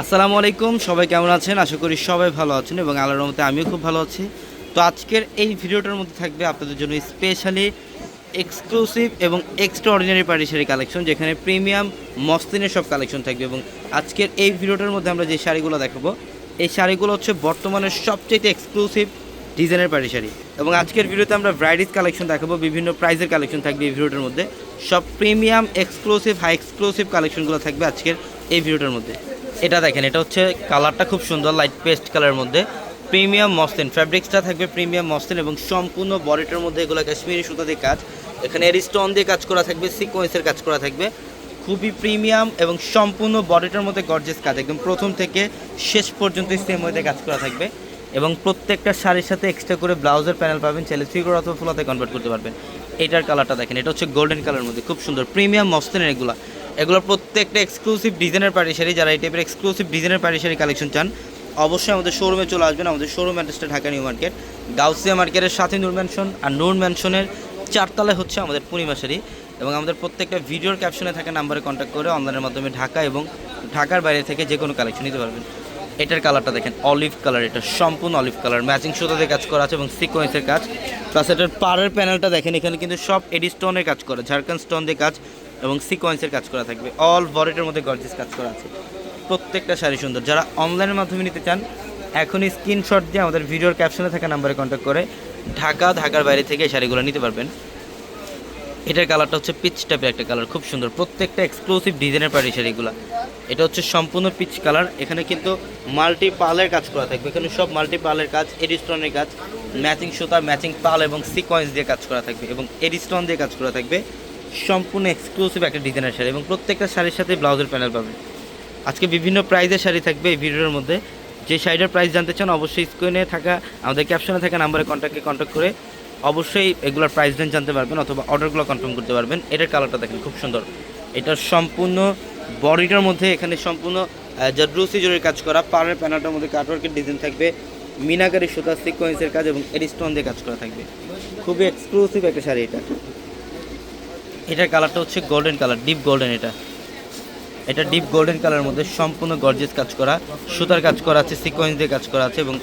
আসসালামু আলাইকুম, সবাই কেমন আছেন? আশা করি সবাই ভালো আছেন এবং আল্লাহর রহমতে আমিও খুব ভালো আছি। তো আজকের এই ভিডিওটার মধ্যে থাকবে আপনাদের জন্য স্পেশালি এক্সক্লুসিভ এবং এক্সট্রা অর্ডিনারি পার্টিশারি কালেকশন যেখানে প্রিমিয়াম মস্তিনের সব কালেকশন থাকবে এবং আজকের এই ভিডিওটার মধ্যে আমরা যে শাড়িগুলো দেখাবো, এই শাড়িগুলো হচ্ছে বর্তমানের সবচেয়ে এক্সক্লুসিভ ডিজাইনের পার্টি শাড়ি এবং আজকের ভিডিওতে আমরা ভ্যারাইটিস কালেকশন দেখাবো, বিভিন্ন প্রাইজের কালেকশন থাকবে এই ভিডিওটার মধ্যে। সব প্রিমিয়াম এক্সক্লুসিভ হাই এক্সক্লুসিভ কালেকশনগুলো থাকবে আজকের এই ভিডিওটার মধ্যে। এটা দেখেন, এটা হচ্ছে কালারটা খুব সুন্দর লাইট পেস্ট কালারের মধ্যে। প্রিমিয়াম মসলিন ফ্যাব্রিক্সটা থাকবে প্রিমিয়াম মসলিন এবং সম্পূর্ণ বডিটার মধ্যে এগুলো কাশ্মীরি সুতা দিয়ে কাজ। এখানে স্টোন দিয়ে কাজ করা থাকবে সিকোয়েন্সের কাজ করা থাকবে। খুবই প্রিমিয়াম এবং সম্পূর্ণ বডিটার মধ্যে গর্জেস কাজ, একদম প্রথম থেকে শেষ পর্যন্ত সেম ওয়েতে কাজ করা থাকবে। এবং প্রত্যেকটা শাড়ির সাথে এক্সট্রা করে ব্লাউজের প্যানেল পাবেন, চাইলে থ্রিকোর অথবা ফুলাতে কনভার্ট করতে পারবেন। এটার কালারটা দেখেন, এটা হচ্ছে গোল্ডেন কালারের মধ্যে, খুব সুন্দর। প্রিমিয়াম মসলিনের এগুলো। এগুলো প্রত্যেকটা এক্সক্লুসিভ ডিজাইনের পার্টি শাড়ি, যারা এই টাইপের এক্সক্লুসিভ ডিজাইনের পার্টি শাড়ি কালেকশন চান, অবশ্যই আমাদের শোরুমে চলে আসবেন, আমাদের শোরুম অ্যাড্রেসটা ঢাকা নিউ মার্কেট, গাউসিয়া মার্কেটের সাথে নূর ম্যানশন আর নূর ম্যানশনের চারতলায় হচ্ছে আমাদের পূর্ণিমা শাড়ি এবং আমাদের প্রত্যেকটা ভিডিওর ক্যাপশনে থাকা নাম্বারে কন্ট্যাক্ট করে অনলাইনের মাধ্যমে ঢাকা এবং ঢাকার বাইরে থেকে যে কোনো কালেকশন নিতে পারবেন। এটার কালারটা দেখেন অলিভ কালার এটা সম্পূর্ণ অলিভ কালার ম্যাচিং সুতাতে কাজ করা আছে এবং সিকোয়েন্সের কাজ। প্লাস এটার পাড়ের প্যানেলটা দেখেন, এখানে কিন্তু সব এডি স্টোনের কাজ করা ঝাড়খান্ড স্টোন দিয়ে কাজ এবং সিকোয়েন্সের কাজ করা থাকবে। অল বডিটার মধ্যে গর্জেস কাজ করা আছে। প্রত্যেকটা শাড়ি সুন্দর। যারা অনলাইনের মাধ্যমে নিতে চান, এখনই স্ক্রিনশট দিয়ে আমাদের ভিডিওর ক্যাপশনে থাকা নাম্বারে কন্ট্যাক্ট করে ঢাকা, ঢাকার বাইরে থেকে এই শাড়িগুলো নিতে পারবেন। এটার কালারটা হচ্ছে পিচ টাইপের একটা কালার খুব সুন্দর। প্রত্যেকটা এক্সক্লুসিভ ডিজাইনের পাড়ি শাড়িগুলো। এটা হচ্ছে সম্পূর্ণ পিচ কালার এখানে কিন্তু মাল্টি পালের কাজ করা থাকবে। এখানে সব মাল্টি পালের কাজ, এডিস্টনের কাজ ম্যাচিং সুতা ম্যাচিং পাল এবং সিকোয়েন্স দিয়ে কাজ করা থাকবে এবং এডিস্টন দিয়ে কাজ করা থাকবে। সম্পূর্ণ এক্সক্লুসিভ একটা ডিজাইনের শাড়ি এবং প্রত্যেকটা শাড়ির সাথে ব্লাউজের প্যানেল পাবেন। আজকে বিভিন্ন প্রাইজের শাড়ি থাকবে এই ভিডিওর মধ্যে। যে শাড়িটার প্রাইস জানতে চান অবশ্যই স্ক্রিনে থাকা, আমাদের ক্যাপশনে থাকা নাম্বারে কন্ট্যাক্টে কন্ট্যাক্ট করে অবশ্যই এগুলোর প্রাইস রেঞ্জ জানতে পারবেন অথবা অর্ডারগুলো কনফার্ম করতে পারবেন। এটার কালারটা দেখেন, খুব সুন্দর। এটার সম্পূর্ণ বডিটার মধ্যে এখানে সম্পূর্ণ জাদ্রুসি জরির কাজ করা, পাড়ের প্যানেলটার মধ্যে কাটওয়ার্কের ডিজাইন থাকবে, মিনাকারি সুতা সিকোয়েন্সের কাজ এবং এরিস্টোন দিয়ে কাজ করা থাকবে। খুবই এক্সক্লুসিভ একটা শাড়ি এটা। এটার কালারটা হচ্ছে গোল্ডেন কালার ডিপ গোল্ডেন এটা। এটা ডিপ গোল্ডেন কালারের মধ্যে সম্পূর্ণ গর্জেস কাজ করা। সুতার কাজ করা আছে সিকোয়েন্স দিয়ে কাজ করা আছে এবং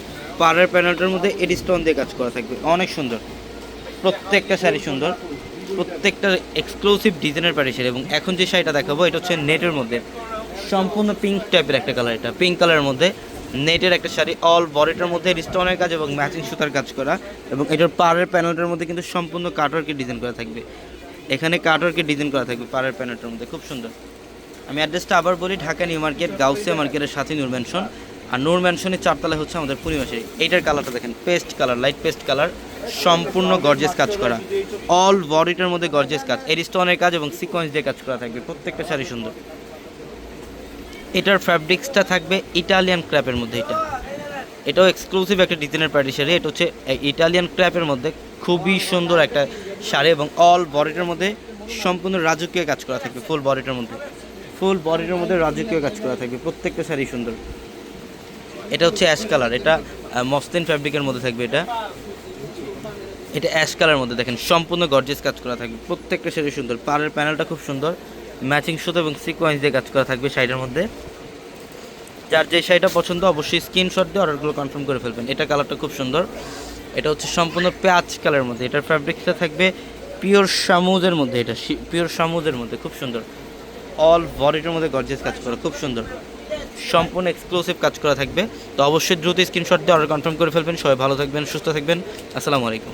পাড়ের প্যানেলটার মধ্যে এডিস্টোন দিয়ে কাজ করা থাকবে। অনেক সুন্দর। প্রত্যেকটা শাড়ি সুন্দর। প্রত্যেকটা এক্সক্লুসিভ ডিজাইনের পাড়ি শাড়ি এবং এখন যে শাড়িটা দেখাবো, এটা হচ্ছে নেটের মধ্যে। সম্পূর্ণ পিঙ্ক টাইপের একটা কালার এটা। পিঙ্ক কালারের মধ্যে নেটের একটা শাড়ি অল বডিটার মধ্যে স্টোনের কাজ এবং ম্যাচিং সুতার কাজ করা এবং এটার পাড়ের প্যানেলটার মধ্যে কিন্তু সম্পূর্ণ কাটওয়ার্কের ডিজাইন করা থাকবে। এখানে কাটওয়ার্কের ডিজাইন করা থাকবে, পাড়ের প্যানেলটার মধ্যে, খুব সুন্দর। আমি অ্যাড্রেসটা আবার বলি, ঢাকা নিউ মার্কেট, গাউসিয়া মার্কেটের সাথে নূর ম্যানশন আর নূর ম্যানশনের চারতলায় হচ্ছে আমাদের পূর্ণিমাশারি এইটার কালারটা দেখেন paste colour light paste colour সম্পূর্ণ গর্জেস কাজ করা। অল বডিটার মধ্যে গর্জেস কাজ। এরিস্টোনের কাজ এবং সিকোয়েন্স দিয়ে কাজ করা থাকবে, প্রত্যেকটা শাড়ি সুন্দর। এটার ফ্যাব্রিক্সটা থাকবে ইটালিয়ান ক্র্যাপের মধ্যে এটা। এটাও এক্সক্লুসিভ একটা ডিজাইনের পার্টি শাড়ি, এটা হচ্ছে ইটালিয়ান ক্র্যাপের মধ্যে খুবই সুন্দর একটা শাড়ি এবং অল বডিটার মধ্যে সম্পূর্ণ রাজকীয় কাজ করা থাকবে ফুল বডিটার মধ্যে। ফুল বডিটার মধ্যে রাজকীয় কাজ করা থাকবে, প্রত্যেকটা শাড়ি সুন্দর। এটা হচ্ছে অ্যাশ কালার এটা মসলিন ফ্যাব্রিকের মধ্যে থাকবে এটা। এটা অ্যাশ কালার মধ্যে দেখেন, সম্পূর্ণ গর্জেস কাজ করা থাকবে, প্রত্যেকটা শাড়ি সুন্দর। পাড়ের প্যানেলটা খুব সুন্দর ম্যাচিং সুতো এবং সিকোয়েন্স দিয়ে কাজ করা থাকবে শাড়ির মধ্যে। যার যে শাড়িটা পছন্দ, অবশ্যই স্ক্রিনশট দিয়ে অর্ডারগুলো কনফার্ম করে ফেলবেন। এটা কালারটা খুব সুন্দর। এটা হচ্ছে সম্পূর্ণ পেঁয়াজ কালার মধ্যে। এটার ফ্যাব্রিকটা থাকবে পিওর সামুজের মধ্যে। এটা পিওর সামুজের মধ্যে। খুব সুন্দর। অল বডিটার মধ্যে গর্জেস কাজ করা। খুব সুন্দর। সম্পূর্ণ এক্সক্লুসিভ কাজ করা থাকবে। তো অবশ্যই দ্রুত স্ক্রিনশট দিয়ে অর্ডার কনফার্ম করে ফেলবেন। সবাই ভালো থাকবেন, সুস্থ থাকবেন। আসসালামু আলাইকুম।